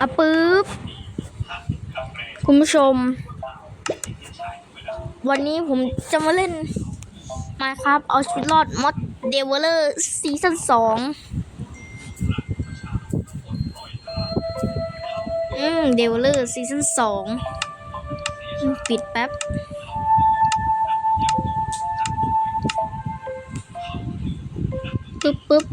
อะปึ๊บ คุณผู้ชม วันนี้ผมจะมาเล่นมาครับเอาชีวิตรอดมอดเดเวลเลอร์ซีซั่นสองอืมเดเวลเลอร์ซีซั่นสองปิดแป๊บปึ๊บปึ๊บ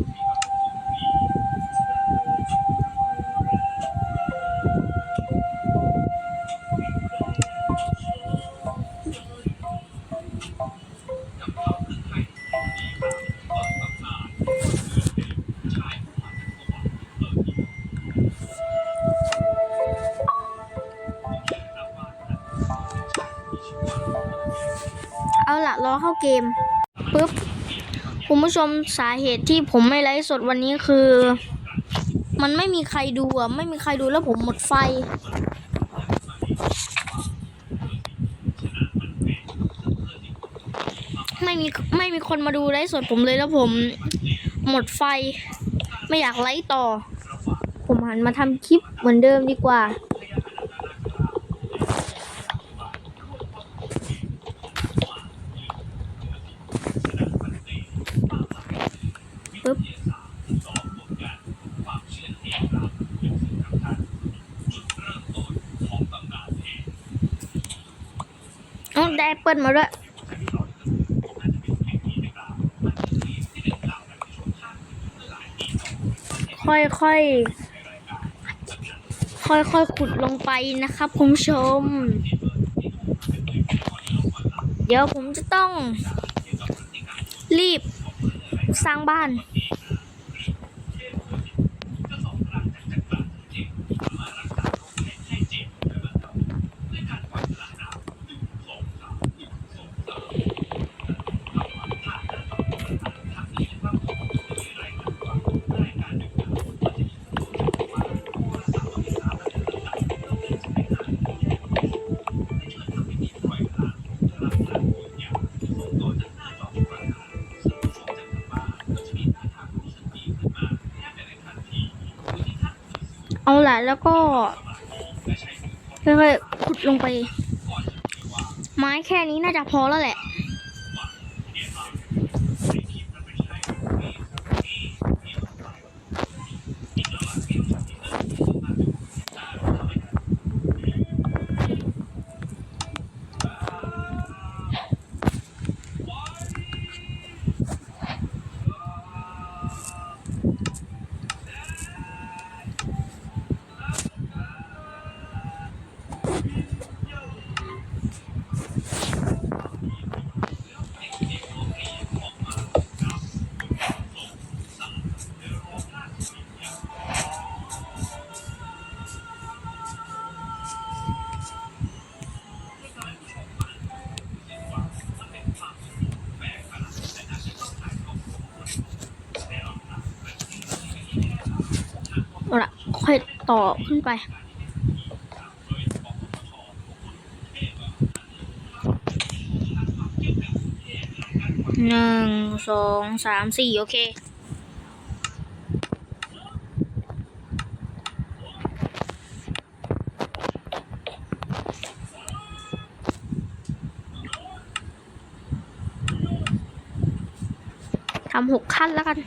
เกมปุ๊บคุณผู้ชมสาเหตุที่ผมไม่ไลฟ์สดวันนี้คือ มันไม่มีใครดูอะ ไม่มีใครดูแล้วผมหมดไฟ ไม่มีไม่มีคนมาดูไลฟ์สดผมเลยแล้วผม หมดไฟ ไม่อยากไลฟ์ต่อ ผมหันมาทำคลิปเหมือนเดิมดีกว่า ได้แอปเปิลมาด้วยค่อยค่อยค่อยค่อยขุดลงไปนะครับคุณผู้ชม เดี๋ยวผมจะต้องรีบสร้างบ้าน แล้วก็ค่อยๆขุดลงไป ไม้แค่นี้น่าจะพอแล้วแหละ ต่อขึ้นไป หนึ่ง สอง สาม สี่ โอเคทำหกขั้นแล้วกัน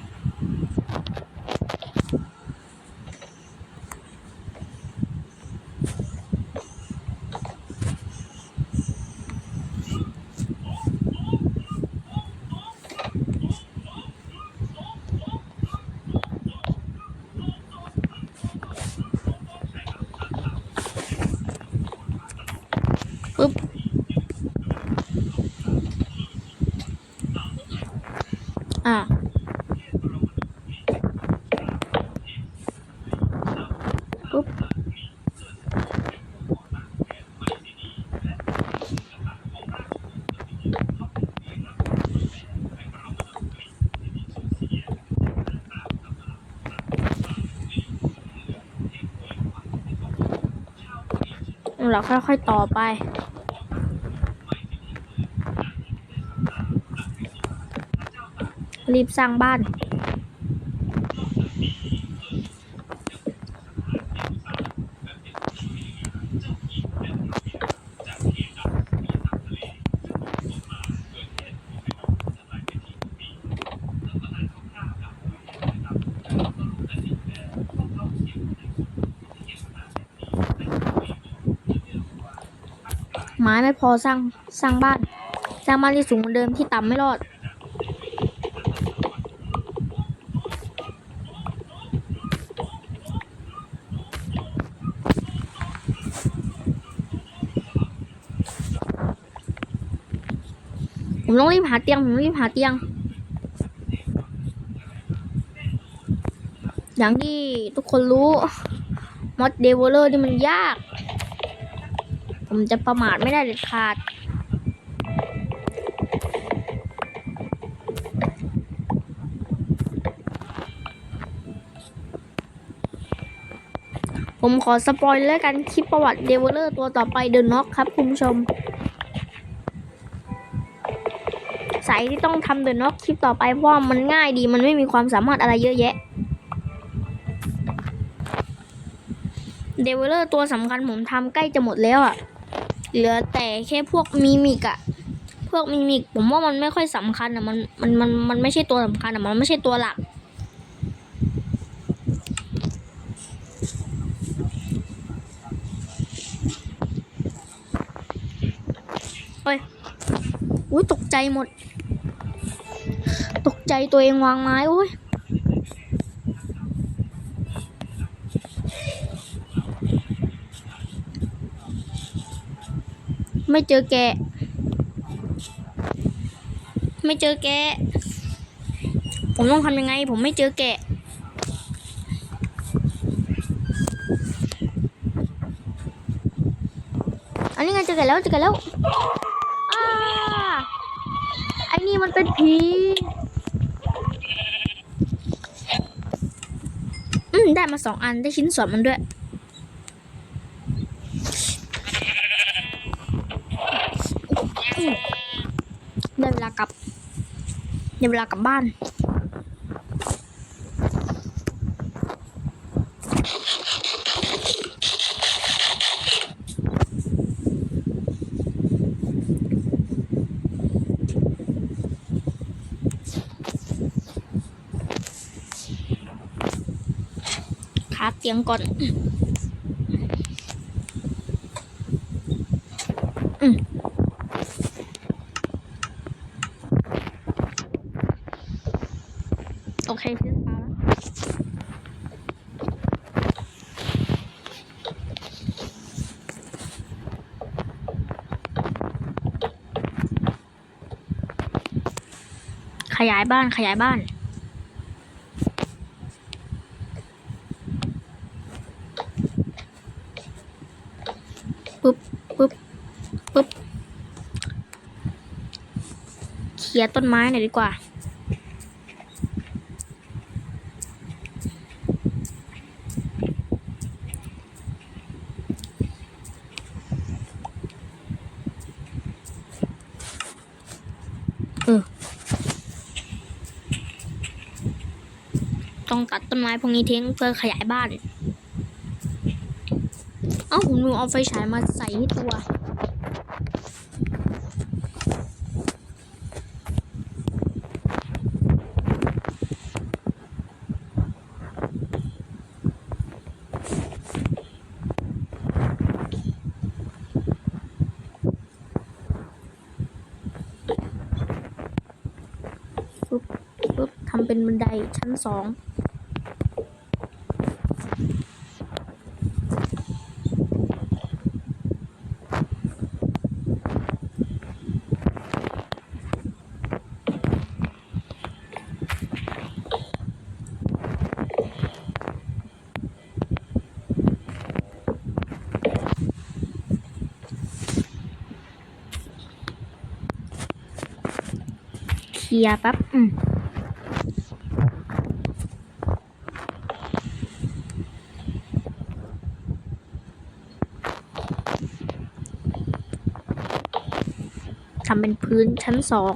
ปึ๊บ อะ ปึ๊บ เราค่อยๆต่อไปรีบสร้างบ้าน ม้ไม่พอสร้างสร้างบ้าน สร้างบ้านที่สูงกว่าเดิมที่ต่ำไม่รอด ผมต้องรีบหาเตียง ผมรีบหาเตียง อย่างที่ทุกคนรู้มอดเดเวลเลอร์นี่มันยาก ผมจะประมาทไม่ได้เด็ดขาด ผมขอสปอยเลยแล้วกันคลิปประวัติเดเวลเลอร์ตัวต่อไปเดอะน็อกครับคุณผู้ชม สายที่ต้องทำเดอะน็อกคลิปต่อไปเพราะมันง่ายดีมันไม่มีความสามารถอะไรเยอะแยะเดเวลเลอร์ตัวสำคัญผมทำใกล้จะหมดแล้วอะ่ะ เหลือแต่แค่พวกมิมิกอะพวกมิมิกผมว่ามันไม่ค่อยสำคัญอะมันมันมันมันไม่ใช่ตัวสำคัญอะมันไม่ใช่ตัวหลักเฮ้ยอุ้ยตกใจหมด ตกใจตัวเองวางไม้อุ้ย ไม่เจอแกะ ไม่เจอแกะ ผมต้องทำยังไง ผมไม่เจอแกะ อันนี้ไงเจอแกะแล้วเจอแกะแล้วอ้าไอ้นี่มันเป็นผี อืมได้มาสองอันได้ชิ้นส่วนมันด้วย ได้เวลากลับ ได้เวลากลับบ้านขาเตียงก่อน อืม โอเคซื้อปลาแล้วข ยายบ้านขยายบ้าน ปุ๊บปุ๊บปุ๊บเคลียร์ต้นไม้หน่อยดีกว่า ต้องตัดต้นไม้พวกนี้ทิ้งเพื่อขยายบ้าน เอ้าผมลืมเอาไฟฉายมาใส่ที่ตัว ปุ๊บปุ๊บทำเป็นบันไดชั้นสอง เคลียร์แป๊บอืมทำเป็นพื้นชั้นสอง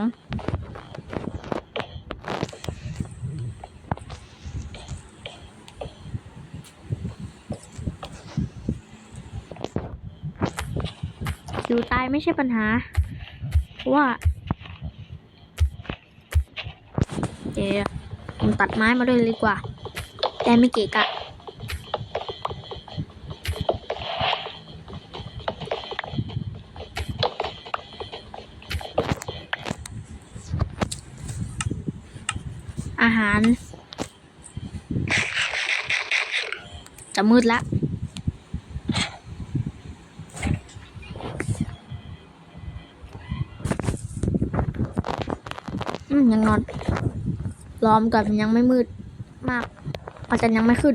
อยู่ตายไม่ใช่ปัญหา เพราะว่า ผมตัดไม้มาด้วยดีกว่า แต่ไม่เกะกะอาหาร จะมืดละอืมยังนอน ล้อมกับยังไม่มืดมากอาจารย์ยังไม่ขึ้น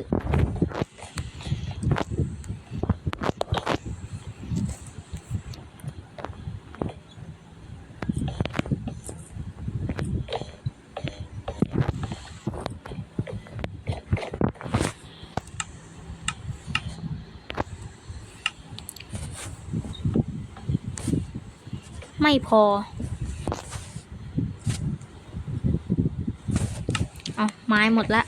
ไม่พอ เอา ไม้หมดละ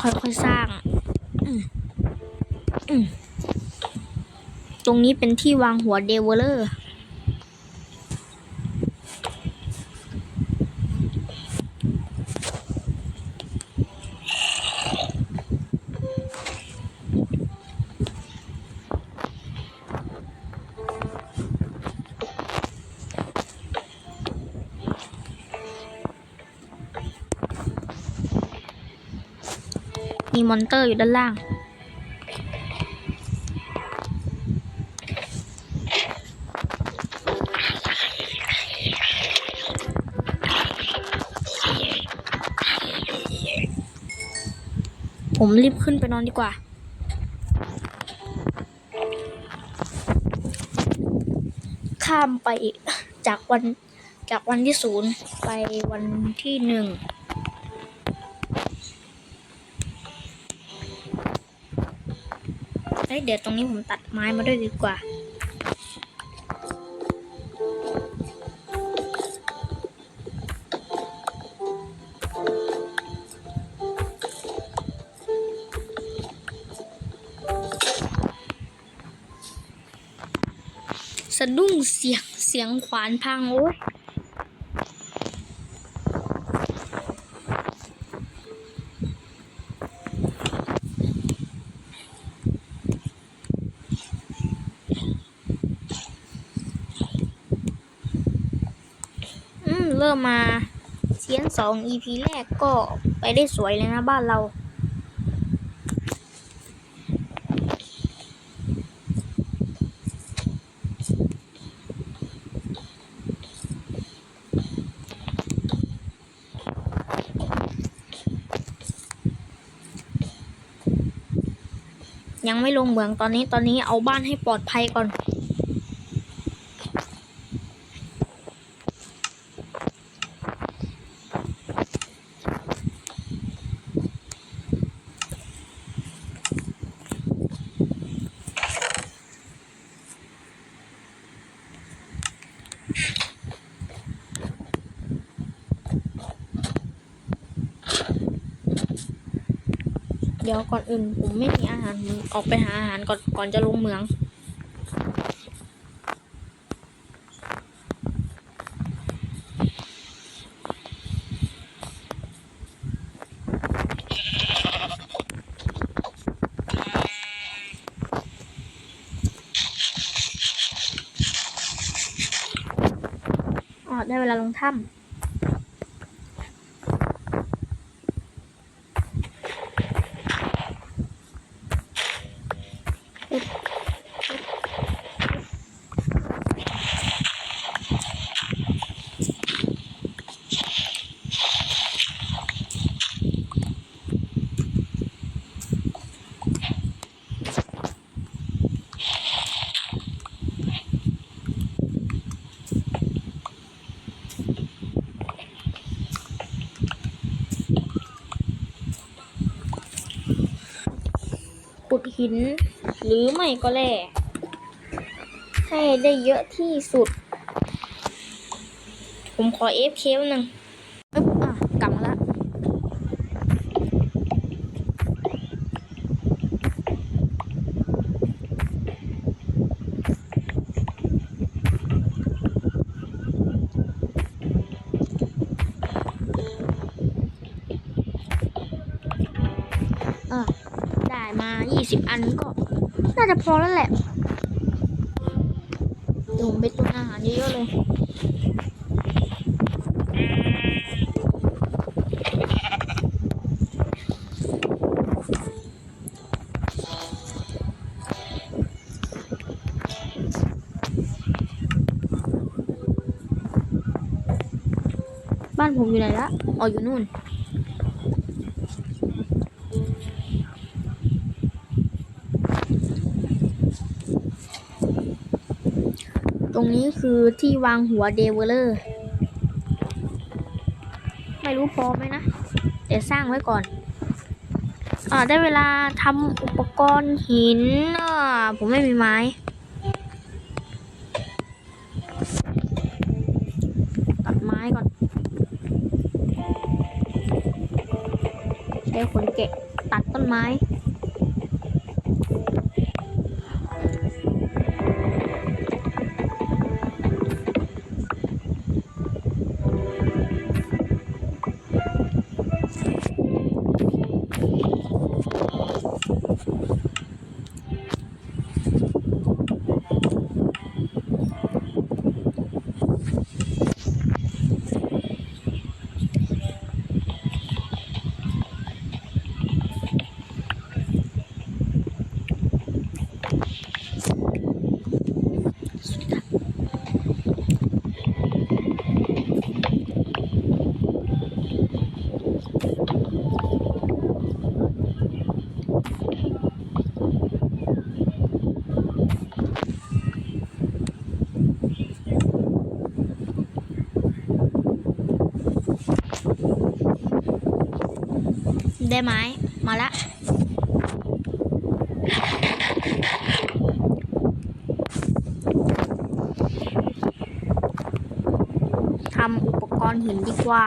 ค่อยๆสร้าง อืมอืม ตรงนี้เป็นที่วางหัวเดเวลเลอร์มีมอนเตอร์อยู่ด้านล่าง ผมรีบขึ้นไปนอนดีกว่า ข้ามไปอีกจากวันจากวันที่ศูนย์ไปวันที่หนึ่งเอ้ยเดี๋ยวตรงนี้ผมตัดไม้มาด้วยดีกว่าะดุ้งเสียงเสียงขวานพังโอ้ยอืมเริ่มมาเซียนสอง EP แรกก็ไปได้สวยเลยนะบ้านเรา ยังไม่ลงเหมืองตอนนี้ตอนนี้เอาบ้านให้ปลอดภัยก่อนเดี๋ยวก่อนอื่นผมไม่มีอาหารออกไปหาอาหารก่อนก่อนจะลงเมือง อ๋อได้เวลาลงถ้ำ หิน หรือไม่ก็แร่ให้ได้เยอะที่สุด ผมขอเอฟเคหนึ่ง อันก็ น่าจะพอแล้วแหละเดี๋ยวผมไปตุนอาหารเยอะๆเลยบ้านผมอยู่ไหนละอ๋ออยู่นู่น รงนี้คือที่วางหัวเดเวลเลอร์ ไม่รู้พอไหมนะแต่สร้างไว้ก่อนอ่าได้เวลาทำอุปกรณ์หินอ่าผมไม่มีไม้ตัดไม้ก่อนใช้ขนแกะตัดต้นไม้ ได้ไหมมาละทำอุปกรณ์หินดีกว่า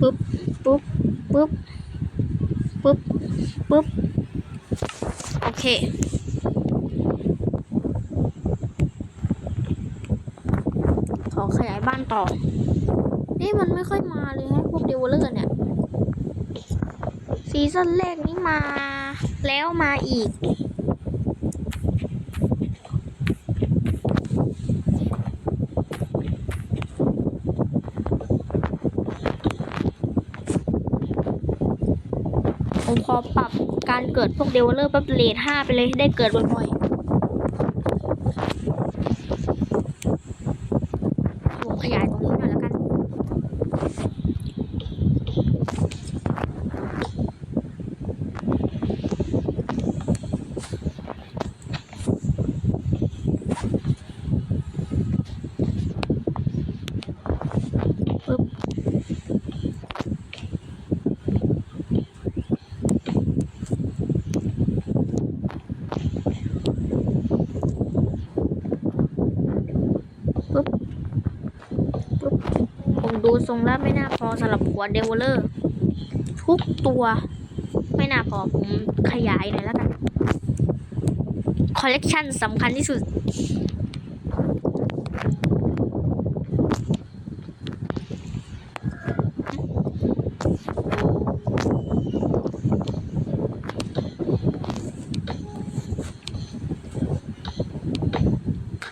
ปุ๊บ ปุ๊บ ปุ๊บ ปุ๊บ ปุ๊บ โอเค ขอขยายบ้านต่อ นี่มันไม่ค่อยมาเลยให้พวกเดเวลเลอร์เนี่ย ซีซั่นแรกนี้มาแล้วมาอีก ผมขอ ปรับการเกิดพวกเดเวลเลอร์แป๊บเลทห้าไปเลยได้เกิดบ่อยๆ ผมขยายตรงนี้หน่อยแล้วกัน ปึ๊บ ปึ๊บ ปึ๊บ ผมดู ทรงแล้วไม่น่าพอสำหรับหัวเดวลเลอร์ทุกตัวไม่น่าพอผมขยายหน่อยแล้วกัน คอลเลกชันสำคัญที่สุด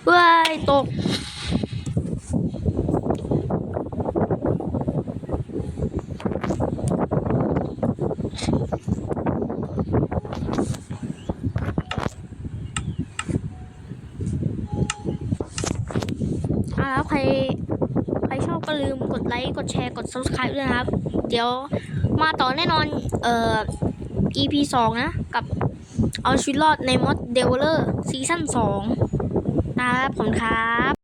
เว้ย ตก อ่าแล้วใคร ใครชอบก็ลืมกดไลค์ กด แชร์ กด subscribe ด้วยนะครับ เดี๋ยวมาต่อแน่นอน เอ่อ EP 2 นะ กับเอาชีวิตรอดในมอดเดเวลเลอร์ซีซั่น2นะครับผมครับ